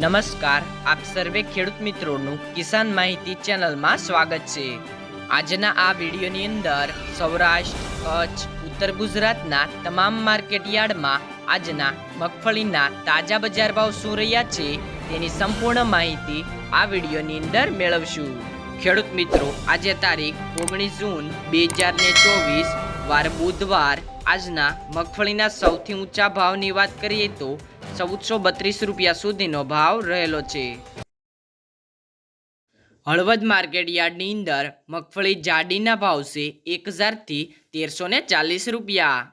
નમસ્કાર, આપ સર્વે ખેડૂત મિત્રોનું કિસાન માહિતી ચેનલમાં સ્વાગત છે. આજના આ વિડીયોની અંદર સૌરાષ્ટ્ર, કચ્છ, ઉત્તર ગુજરાતના તમામ માર્કેટ યાર્ડમાં આજના મગફળીના તાજા બજાર ભાવ શું રહ્યા છે તેની સંપૂર્ણ માહિતી આ વિડીયોની અંદર મેળવશું. ખેડૂત મિત્રો, આજે તારીખ ઓગણીસ જૂન બે હજાર ને ચોવીસ, વાર બુધવાર આજના મગફળીના સૌથી ઊંચા ભાવની વાત કરીએ તો ચૌદસો બત્રીસ રૂપિયા સુધીનો ભાવ રહેલો છે. હળવદ માર્કેટ યાર્ડની અંદર મગફળી જાડીના ભાવ છે એક હજારથી તેરસો ને ચાલીસ રૂપિયા.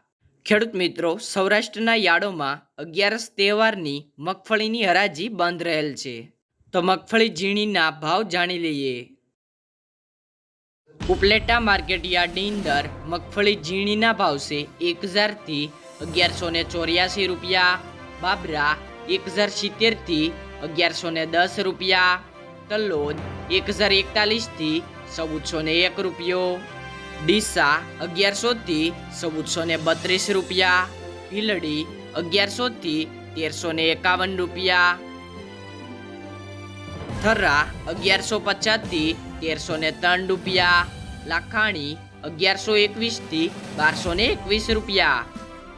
ખેડૂત મિત્રો, સૌરાષ્ટ્રના યાર્ડોમાં અગિયારસ તહેવારની મગફળીની હરાજી બંધ રહેલ છે. તો મગફળી ઝીણીના ભાવ જાણી લઈએ. ઉપલેટા માર્કેટ યાર્ડની અંદર મગફળી ઝીણીના ભાવ છે એક હજારથી અગિયારસો ને ચોર્યાસી રૂપિયા. બાબરા એક હજાર સિત્તેરથી અગિયારસો ને દસ રૂપિયા. તલોદ એક હજાર એકતાલીસથી ચૌદસો ને એક રૂપિયો. ડીસા અગિયારસોથી ચૌદસો ને બત્રીસ રૂપિયા. ભીલડી અગિયારસોથી તેરસો ને એકાવન રૂપિયા. થરા અગિયારસો પચાસથી તેરસો ને ત્રણ રૂપિયા. લાખાણી અગિયારસો એકવીસથી બારસો ને એકવીસ રૂપિયા.